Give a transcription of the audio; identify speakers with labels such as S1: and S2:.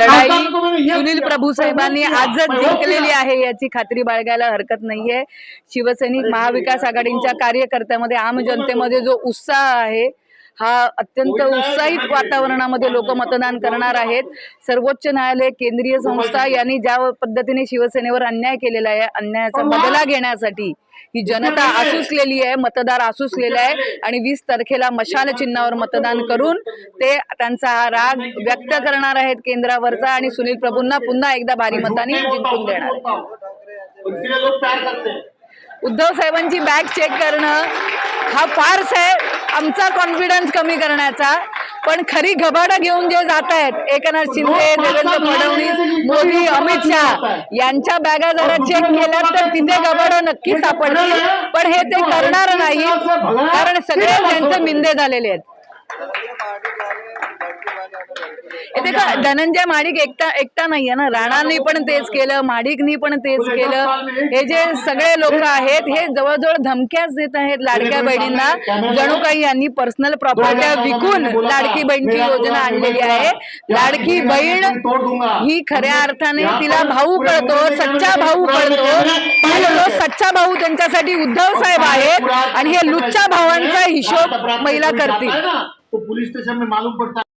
S1: लढाई सुनील प्रभू साहेबांनी आजच जिंकलेली आहे याची खात्री बाळगायला हरकत नाहीये. शिवसैनिक महाविकास आघाडीच्या कार्यकर्त्यामध्ये आम जनतेमध्ये जो उत्साह आहे हा अत्यंत उत्साहित वातावरणामध्ये लोक मतदान करणार आहेत. सर्वोच्च न्यायालय केंद्रीय संस्था यांनी ज्या पद्धतीने शिवसेनेवर अन्याय केलेला आहे अन्यायाचा बदला घेण्यासाठी ही जनता आसुसलेली आहे मतदार आसुसलेला आहे आणि वीस तारखेला मशाल चिन्हावर मतदान करून ते त्यांचा हा राग व्यक्त करणार आहेत केंद्रावरचा आणि सुनील प्रभूंना पुन्हा एकदा भारी मताने जिंकून देणार उद्धव साहेबांची बॅग चेक करणं हा फार्स आहे. आमचा कॉन्फिडन्स कमी करण्याचा. पण खरी घबाडं घेऊन जे जात आहेत एकनाथ शिंदे देवेंद्र फडणवीस मोदी अमित शहा यांच्या बॅगा जरा चेक केल्या तर तिथे घबाडं नक्की सापडतील. पण हे ते करणार नाही कारण सगळे त्यांचे मिंदे झालेले आहेत. येते का धनंजय महाडिक एकटा एकटा नाहीये ना? राणांनी पण तेच केलं महाडिकनी पण तेच केलं. हे जे सगळे लोक आहेत हे जवळजवळ धमक्याच देत आहेत लाडक्या बहिणींना. जणू काही यांनी पर्सनल प्रॉपर्ट्या विकून लाडकी बहीणची योजना आणलेली आहे. लाडकी बहीण ही खऱ्या अर्थाने तिला भाऊ कळतो सच्चा भाऊ कळतो आणि तो सच्चा भाऊ त्यांच्यासाठी उद्धव साहेब आहेत आणि हे लुच्च्या भावांचा हिशोब महिला करतील.
S2: तो पुलिस स्टेशन में मालूम पड़ता. है